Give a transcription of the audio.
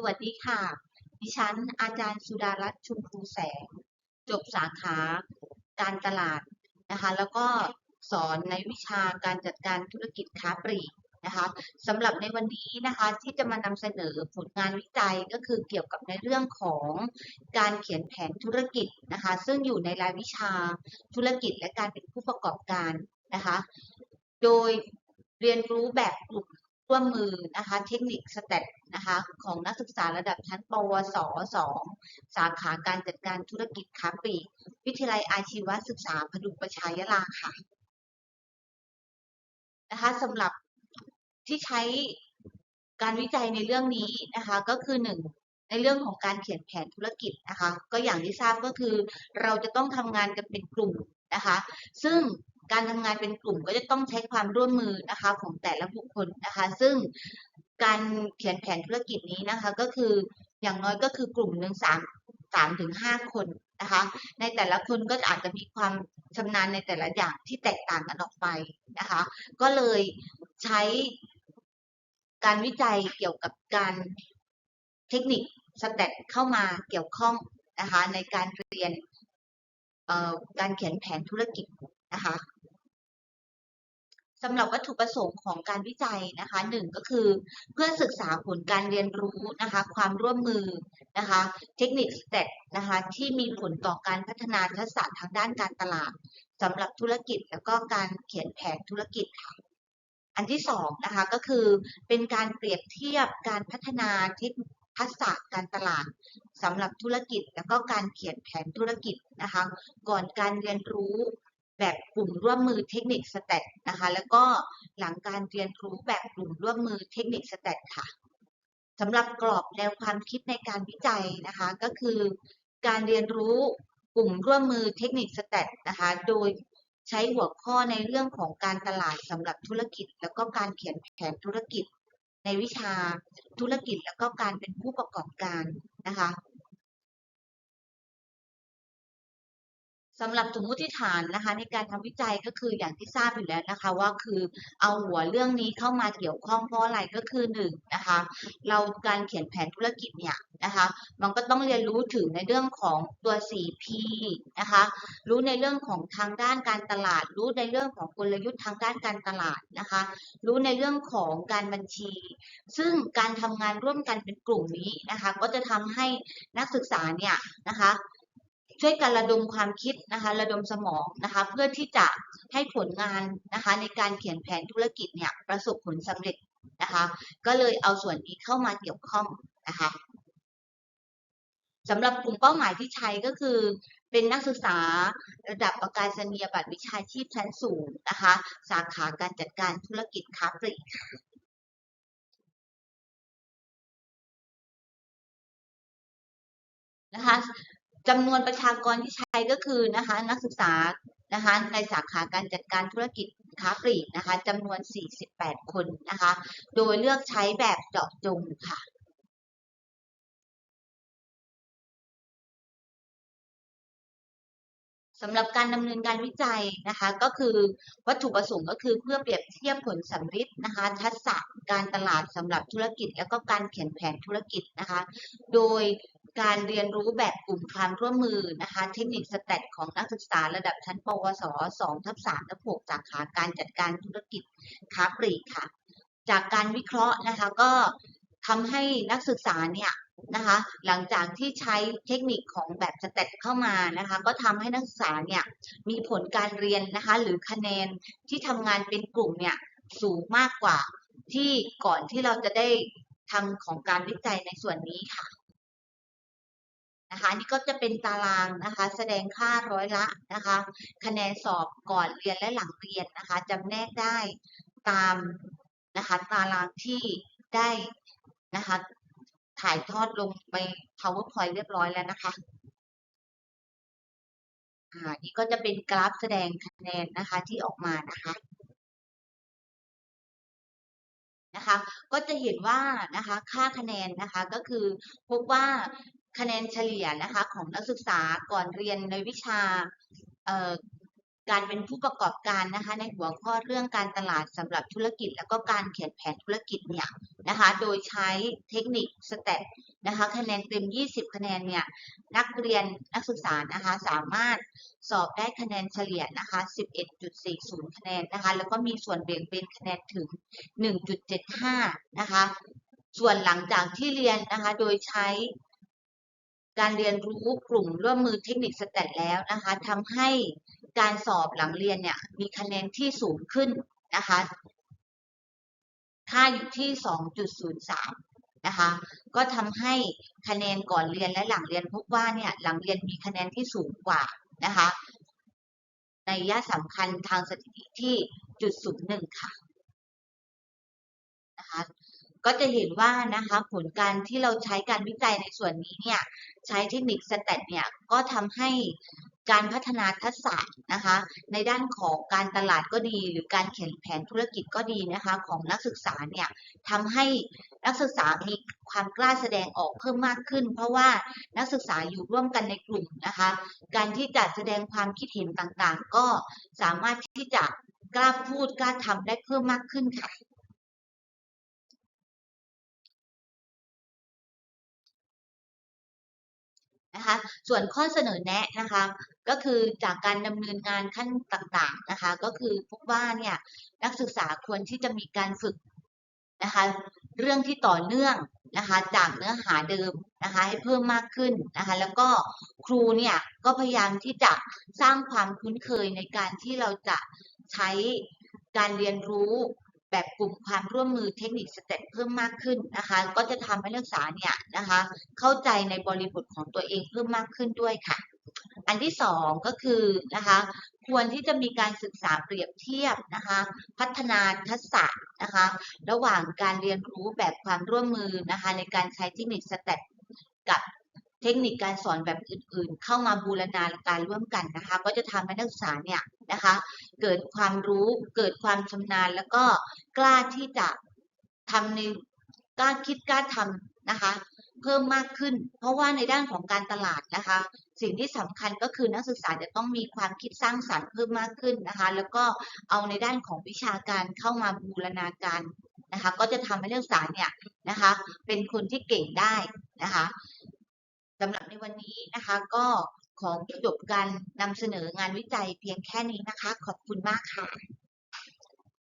สวัสดีค่ะ ดิฉัน อาจารย์สุดารัตน์ชุมพูแสง จบสาขาการตลาดนะคะ แล้วก็สอนในวิชาการจัดการธุรกิจค้าปลีกนะคะสำหรับในวันนี้นะคะที่จะมานำเสนอผลงานวิจัยก็คือเกี่ยวกับในเรื่องของการเขียนแผนธุรกิจนะคะซึ่งอยู่ในรายวิชาธุรกิจและการเป็นผู้ประกอบการนะคะโดยเรียนรู้แบบกลุ่มร่วมมือนะคะเทคนิคสเตต นะคะของนักศึกษาระดับชั้น ปวส 2 สาขาการจัดการธุรกิจค้าปลีกวิทยาลัยอาชีวศึกษาพดุงประชายะลาค่ะนะคะสำหรับที่ใช้การวิจัยในเรื่องนี้นะคะก็คือหนึ่งในเรื่องของการเขียนแผนธุรกิจนะคะก็อย่างที่ทราบก็คือ เราจะต้องทำงานกันเป็นกลุ่มนะคะ ซึ่งการทำงานเป็นกลุ่มก็จะต้องใช้ความร่วมมือนะคะของแต่ละบุคคลนะคะ ซึ่ง การเขียนแผนธุรกิจนี้นะคะก็คืออย่างน้อยก็คือกลุ่มหนึ่งสามสามถึงห้าคนนะคะ ในแต่ละคนก็อาจจะมีความชำนาญในแต่ละอย่างที่แตกต่างกันออกไปนะคะ ก็เลยใช้การวิจัยเกี่ยวกับการเทคนิคสแตทเข้ามาเกี่ยวข้องนะคะในการเรียนการเขียนแผนธุรกิจนะคะ สำหรับวัตถุประสงค์ของการวิจัยนะคะหนึ่งก็คือเพื่อศึกษาผลการเรียนรู้นะคะความร่วมมือนะคะเทคนิคสเตตนะคะที่มีผลต่อการพัฒนาทักษะทางด้านการตลาดสำหรับธุรกิจแล้วก็การเขียนแผนธุรกิจค่ะอันที่สองนะคะก็คือเป็นการเปรียบเทียบการพัฒนาเทคทักษะการตลาดสำหรับธุรกิจแล้วก็การเขียนแผนธุรกิจนะคะก่อนการเรียนรู้ แบบกลุ่มร่วมมือเทคนิคสแตทนะคะแล้วก็หลังการเรียนรู้แบบกลุ่มร่วมมือเทคนิคสแตทค่ะสำหรับกรอบแนวความคิดในการวิจัยนะคะก็คือการเรียนรู้กลุ่มร่วมมือเทคนิคสแตทนะคะโดยใช้หัวข้อในเรื่องของการตลาดสำหรับธุรกิจ แล้วก็การเขียนแผนธุรกิจ ในวิชาธุรกิจแล้วก็การเป็นผู้ประกอบการนะคะ สำหรับสมมติฐานนะคะในการทำวิจัยก็คืออย่างที่ทราบอยู่แล้วนะคะ ว่าคือเอาหัวเรื่องนี้เข้ามาเกี่ยวข้องเพราะอะไรก็คือหนึ่งนะคะ เราการเขียนแผนธุรกิจเนี่ยนะคะมันก็ต้องเรียนรู้ถึงในเรื่องของตัว 4P นะคะรู้ในเรื่องของทางด้านการตลาด รู้ในเรื่องของกลยุทธ์ทางด้านการตลาดนะคะรู้ในเรื่องของการบัญชี ซึ่งการทำงานร่วมกันเป็นกลุ่มนี้นะคะก็จะทำให้นักศึกษาเนี่ยนะคะ ช่วยกันระดมความคิดนะคะระดมสมองนะคะเพื่อที่จะให้ผลงานนะคะในการเขียนแผนธุรกิจเนี่ยประสบผลสำเร็จนะคะก็เลยเอาส่วนนี้เข้ามาเกี่ยวข้องนะคะสำหรับกลุ่มเป้าหมายที่ใช้ก็คือ เป็นนักศึกษาระดับประกาศนียบัตรวิชาชีพชั้นสูงนะคะสาขาการจัดการธุรกิจค้าปลีกนะคะ จำนวนประชากรที่ใช้ก็คือนะคะนักศึกษานะคะในสาขาการจัดการธุรกิจค้าปลีกนะคะจำนวน 48 คนนะคะ โดยเลือกใช้แบบเจาะจงค่ะสำหรับการดำเนินการวิจัยนะคะก็คือวัตถุประสงค์ก็คือเพื่อเปรียบเทียบผลสัมฤทธิ์นะคะทักษะการตลาดสำหรับธุรกิจ แล้วก็การเขียนแผนธุรกิจนะคะ โดย การเรียนรู้แบบกลุ่มความร่วมมือนะคะเทคนิคสแตทของนักศึกษาระดับชั้น ปวส 2ทับ3ทับ6สาขาการจัดการธุรกิจค้าปลีกค่ะ จากการวิเคราะห์นะคะก็ทำให้นักศึกษาเนี่ยนะคะหลังจากที่ใช้เทคนิคของแบบสเตตเข้ามานะคะก็ทำให้นักศึกษาเนี่ยมีผลการเรียนนะคะหรือคะแนนที่ทำงานเป็นกลุ่มเนี่ยสูงมากกว่าที่ก่อนที่เราจะได้ทำของการวิจัยในส่วนนี้ค่ะ นะคะนี่ก็จะเป็นตารางนะคะ แสดงค่าร้อยละนะคะ คะแนนสอบก่อนเรียนและหลังเรียนนะคะจำแนกได้ตามนะคะตารางที่ได้นะคะถ่ายทอดลงไป PowerPoint เรียบร้อยแล้วนะคะอ่านี่ก็จะเป็นกราฟแสดงคะแนนนะคะที่ออกมานะคะนะคะ ก็จะเห็นว่านะคะค่าคะแนนนะคะก็คือพบว่า คะแนนเฉลี่ยนะคะของนักศึกษาก่อนเรียนในวิชาการเป็นผู้ประกอบการนะคะในหัวข้อเรื่องการตลาดสำหรับธุรกิจ แล้วก็การเขียนแผนธุรกิจเนี่ยนะคะโดยใช้เทคนิคสเตตนะคะคะแนนเต็ม 20 คะแนนเนี่ยนักเรียนนักศึกษานะคะสามารถสอบได้คะแนนเฉลี่ยนะคะ 11.40 คะแนนนะคะแล้วก็มีส่วนแบ่งเป็นคะแนนถึง 1.75 นะคะส่วนหลังจากที่เรียนนะคะโดยใช้ การเรียนรู้กลุ่มร่วมมือเทคนิคสแตทแล้วนะคะทำให้การสอบหลังเรียนเนี่ยมีคะแนนที่สูงขึ้นนะคะค่าอยู่ที่ 2.03 นะคะ ก็ทำให้คะแนนก่อนเรียนและหลังเรียนพบว่าเนี่ยหลังเรียนมีคะแนนที่สูงกว่านะคะในยะสำคัญทางสถิติที่จุดศูนย์หนึ่งค่ะนะคะ ก็จะเห็นว่านะคะผลการที่เราใช้การวิจัยในส่วนนี้เนี่ยใช้เทคนิคสแตทเนี่ยก็ทำให้การพัฒนาทักษะนะคะในด้านของการตลาดก็ดี หรือการเขียนแผนธุรกิจก็ดีนะคะของนักศึกษาเนี่ยทำให้นักศึกษามีความกล้าแสดงออกเพิ่มมากขึ้น เพราะว่านักศึกษาอยู่ร่วมกันในกลุ่มนะคะการที่จะแสดงความคิดเห็นต่างๆ ก็สามารถที่จะกล้าพูดกล้าทำได้เพิ่มมากขึ้นค่ะ นะคะ ส่วนข้อเสนอแนะนะคะ ก็คือจากการดำเนินงานขั้นต่างๆนะคะ ก็คือพบว่าเนี่ยนักศึกษาควรที่จะมีการฝึกนะคะเรื่องที่ต่อเนื่องนะคะจากเนื้อหาเดิมนะคะให้เพิ่มมากขึ้นนะคะแล้วก็ครูเนี่ยก็พยายามที่จะสร้างความคุ้นเคยในการที่เราจะใช้การเรียนรู้ แบบกลุ่มความร่วมมือเทคนิคสเต็ปเพิ่มมากขึ้นนะคะ ก็จะทำให้นักศึกษาเนี่ยนะคะ เข้าใจในบริบทของตัวเองเพิ่มมากขึ้นด้วยค่ะ อันที่สองก็คือนะคะควรที่จะมีการศึกษาเปรียบเทียบนะคะ พัฒนาทักษะนะคะ ระหว่างการเรียนรู้แบบความร่วมมือนะคะ ในการใช้เทคนิคสเต็ปกับ เทคนิคการสอนแบบอื่นๆ เข้ามาบูรณาการร่วมกันนะคะ ก็จะทำให้นักศึกษาเนี่ยนะคะ เกิดความรู้เกิดความชำนาญ แล้วก็กล้าที่จะทำในกล้าคิดกล้าทำนะคะ เพิ่มมากขึ้น เพราะว่าในด้านของการตลาดนะคะ สิ่งที่สำคัญก็คือนักศึกษาจะต้องมีความคิดสร้างสรรค์เพิ่มมากขึ้นนะคะ แล้วก็เอาในด้านของวิชาการเข้ามาบูรณาการนะคะ ก็จะทำให้นักศึกษาเนี่ยนะคะ เป็นคนที่เก่งได้นะคะ สำหรับในวันนี้นะคะ ก็ขอจบการนำเสนองานวิจัยเพียงแค่นี้นะคะ ขอบคุณมากค่ะ